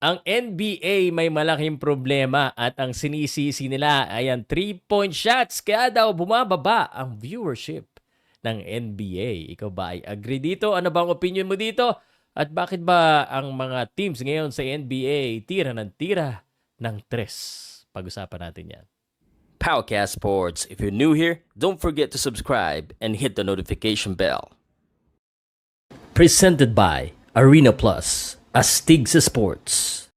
Ang NBA may malaking problema at ang sinisisi nila ay ang three-point shots kaya daw bumababa ang viewership ng NBA. Ikaw ba ay agree dito? Ano bang opinion mo dito? At bakit ba ang mga teams ngayon sa NBA tira ng tira ng tres? Pag-usapan natin yan. Powercast Sports. If you're new here, don't forget to subscribe and hit the notification bell. Presented by Arena Plus, Astig sa Sports.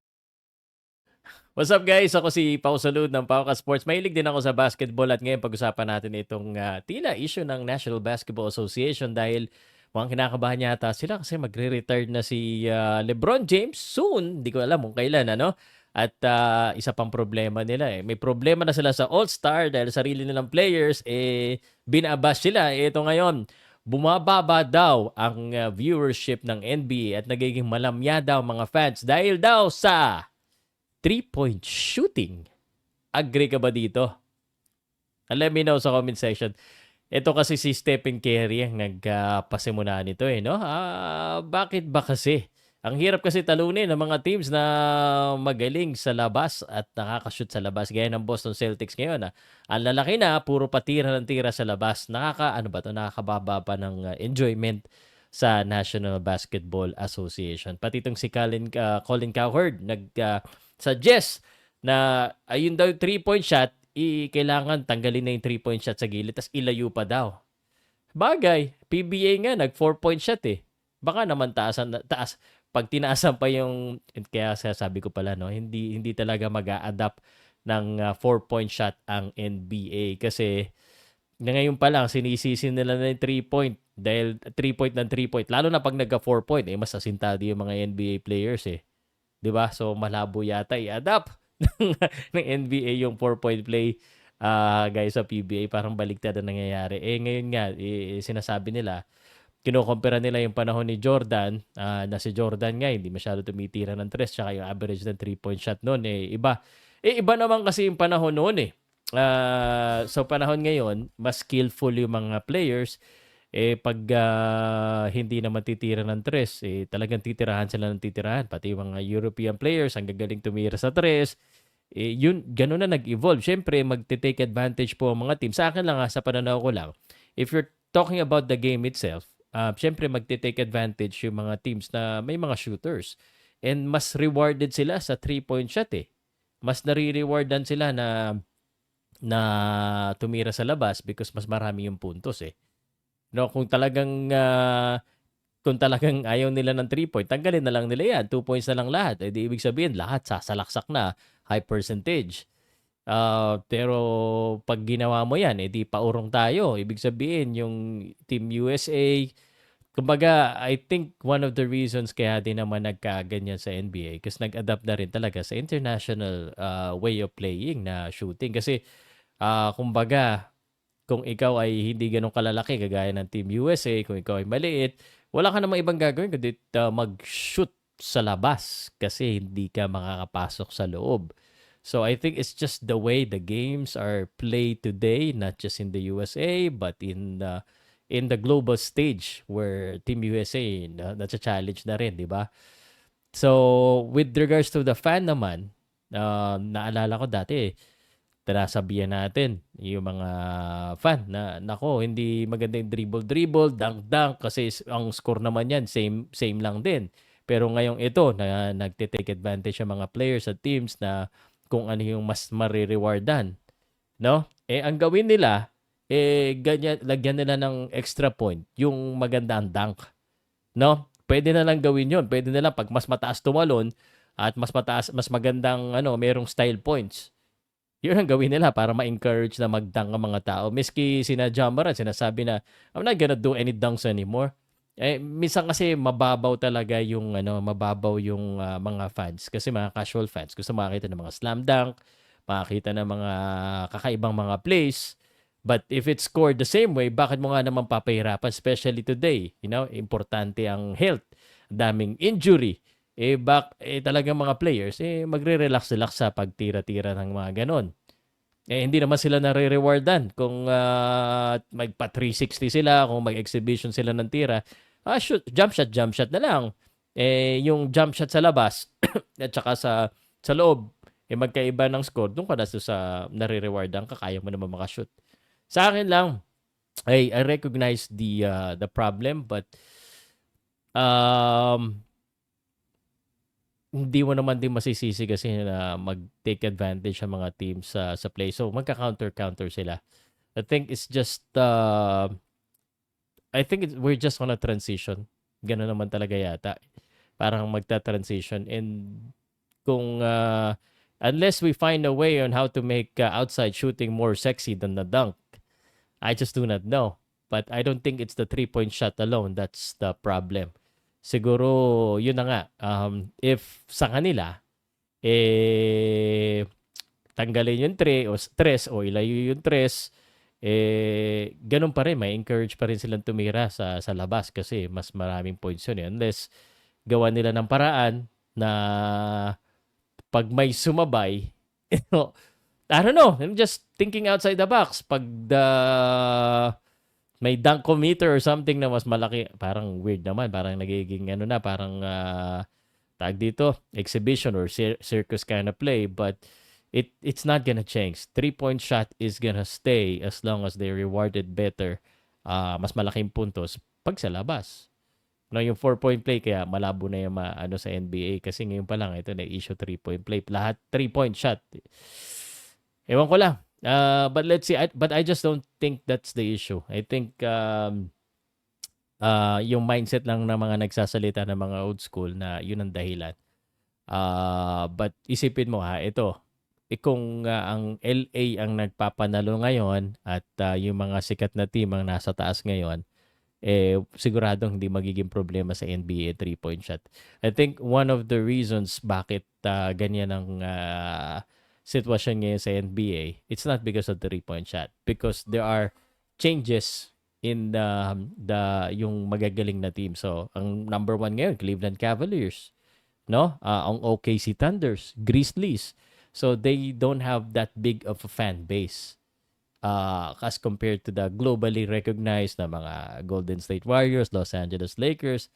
What's up guys? Ako si Pau Salud ng Pauka Sports. Mahilig din ako sa basketball at ngayon pag-usapan natin itong uh, tila issue ng National Basketball Association dahil mukhang kinakabahan yata sila kasi magre-retire na si uh, LeBron James soon. Hindi ko alam kung kailan ano. At uh, isa pang problema nila eh. May problema na sila sa All-Star dahil sarili nilang players eh binabash sila. Eh, ito ngayon, bumababa daw ang uh, viewership ng NBA at nagiging malamya daw mga fans dahil daw sa three-point shooting. Agree ka ba dito? Let me know sa comment section. Ito kasi si Stephen Curry ang nagpasimula nito eh, no? Ah, bakit ba kasi? Ang hirap kasi talunin ng mga teams na magaling sa labas at nakakashoot sa labas. Gaya ng Boston Celtics ngayon. Ah. Ang lalaki na, puro patira ng tira sa labas. Nakaka, ano ba to? Nakakababa pa ng uh, enjoyment sa National Basketball Association. Pati itong si Colin, uh, Colin Cowherd nag-suggest uh, na ayun daw three-point shot, i kailangan tanggalin na yung three-point shot sa gilid tapos ilayo pa daw. Bagay, PBA nga nag four-point shot eh. Baka naman taasan taas pag tinaasan pa yung kaya sabi ko pala no, hindi hindi talaga mag-a-adapt ng uh, four-point shot ang NBA kasi na ngayon pa lang sinisisi nila na yung three-point dahil three-point ng three-point lalo na pag nagka four-point eh mas asintado yung mga NBA players eh. 'Di ba? So malabo yata i-adapt ng NBA yung four-point play uh, guys sa PBA parang baliktad ang nangyayari. Eh ngayon nga eh, sinasabi nila kinukumpara nila yung panahon ni Jordan uh, na si Jordan nga hindi masyado tumitira ng tres tsaka yung average ng three-point shot noon eh iba. Eh iba naman kasi yung panahon noon eh. Uh, so panahon ngayon, mas skillful yung mga players eh pag uh, hindi na matitira ng tres, eh talagang titirahan sila ng titirahan. Pati yung mga European players, ang gagaling tumira sa tres. Eh, yun, ganun na nag-evolve. Siyempre, magte-take advantage po ang mga team. Sa akin lang ha, sa pananaw ko lang, if you're talking about the game itself, uh, syempre magte-take advantage yung mga teams na may mga shooters. And mas rewarded sila sa three-point shot eh. Mas nare-rewardan sila na na tumira sa labas because mas marami yung puntos eh. No, kung talagang uh, kung talagang ayaw nila ng 3 point, tanggalin na lang nila yan. 2 points na lang lahat. Eh, di ibig sabihin, lahat sasalaksak na. High percentage. Uh, pero pag ginawa mo yan, eh, paurong tayo. Ibig sabihin, yung Team USA, kumbaga, I think one of the reasons kaya din naman nagkaganyan sa NBA kasi nag-adapt na rin talaga sa international uh, way of playing na shooting. Kasi, uh, kumbaga, kung ikaw ay hindi ganun kalalaki, kagaya ng Team USA, kung ikaw ay maliit, wala ka namang ibang gagawin kundi uh, mag-shoot sa labas kasi hindi ka makakapasok sa loob. So I think it's just the way the games are played today, not just in the USA, but in the in the global stage where Team USA na, na-challenge na rin, di ba? So, with regards to the fan naman, uh, naalala ko dati, tinasabihan natin yung mga fan na nako hindi maganda yung dribble dribble dunk dunk kasi ang score naman yan same same lang din pero ngayong ito na nagte-take advantage ng mga players at teams na kung ano yung mas mare-rewardan no eh ang gawin nila eh ganyan lagyan nila ng extra point yung magandang dunk no pwede na lang gawin yon pwede na lang pag mas mataas tumalon at mas mataas mas magandang ano merong style points yun ang gawin nila para ma-encourage na magdunk ang mga tao. Miski sina Jamaran, sinasabi na, I'm not gonna do any dunks anymore. Eh, minsan kasi mababaw talaga yung, ano, mababaw yung uh, mga fans. Kasi mga casual fans, gusto makakita ng mga slam dunk, makakita ng mga kakaibang mga plays. But if it's scored the same way, bakit mo nga naman papahirapan? Especially today, you know, importante ang health. Daming injury eh bak eh talagang mga players eh magre-relax-relax sa pagtira-tira ng mga ganon. Eh hindi naman sila nare-rewardan kung uh, magpa 360 sila, kung mag-exhibition sila ng tira. Ah, shoot, jump shot, jump shot na lang. eh yung jump shot sa labas at saka sa sa loob eh magkaiba ng score, doon ka na sa nare-rewardan ka, kaya mo naman makashoot. Sa akin lang, I, I recognize the uh, the problem but um hindi mo naman din masisisi kasi na mag-take advantage ang mga teams sa sa play. So magka-counter-counter sila. I think it's just uh, I think it's, we're just on a transition. Ganun naman talaga yata. Parang magta-transition and kung uh, unless we find a way on how to make uh, outside shooting more sexy than the dunk, I just do not know. But I don't think it's the three-point shot alone that's the problem. Siguro, yun na nga, um, if sa kanila, eh, tanggalin yung 3 o stress o ilayo yung 3, eh, ganun pa rin, may encourage pa rin silang tumira sa, sa labas kasi mas maraming points yun. Eh. Unless, gawa nila ng paraan na pag may sumabay, I don't know, I'm just thinking outside the box. Pag the may dunkometer or something na mas malaki, parang weird naman, parang nagiging ano na, parang uh, tag dito, exhibition or cir- circus kind of play, but it it's not gonna change. Three-point shot is gonna stay as long as they rewarded better, uh, mas malaking puntos pag sa labas. No, yung four-point play kaya malabo na yung ma, ano sa NBA kasi ngayon pa lang ito na issue three-point play. Lahat three-point shot. Ewan ko lang. Uh, but let's see. I, but I just don't think that's the issue. I think um, uh, yung mindset lang ng mga nagsasalita ng mga old school na yun ang dahilan. Uh, but isipin mo ha, ito. Eh, kung uh, ang LA ang nagpapanalo ngayon at uh, yung mga sikat na team ang nasa taas ngayon, eh siguradong hindi magiging problema sa NBA three-point shot. I think one of the reasons bakit uh, ganyan ang uh, sitwasyon ngayon sa NBA, it's not because of the three-point shot. Because there are changes in the, the yung magagaling na team. So, ang number one ngayon, Cleveland Cavaliers. No? Uh, ang OKC Thunders, Grizzlies. So, they don't have that big of a fan base. Uh, as compared to the globally recognized na mga Golden State Warriors, Los Angeles Lakers,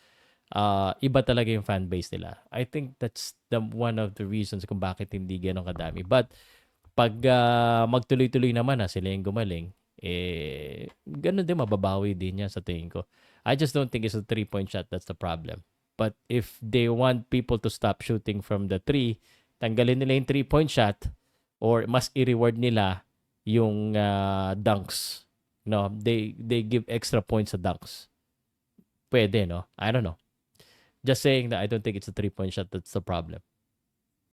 uh, iba talaga yung fan base nila. I think that's the one of the reasons kung bakit hindi ganun kadami. But pag uh, magtuloy-tuloy naman na sila yung gumaling, eh, ganun din mababawi din yan sa tingin ko. I just don't think it's a three-point shot that's the problem. But if they want people to stop shooting from the three, tanggalin nila yung three-point shot or mas i-reward nila yung uh, dunks. No, they they give extra points sa dunks. Pwede, no? I don't know. Just saying that I don't think it's a three-point shot that's the problem.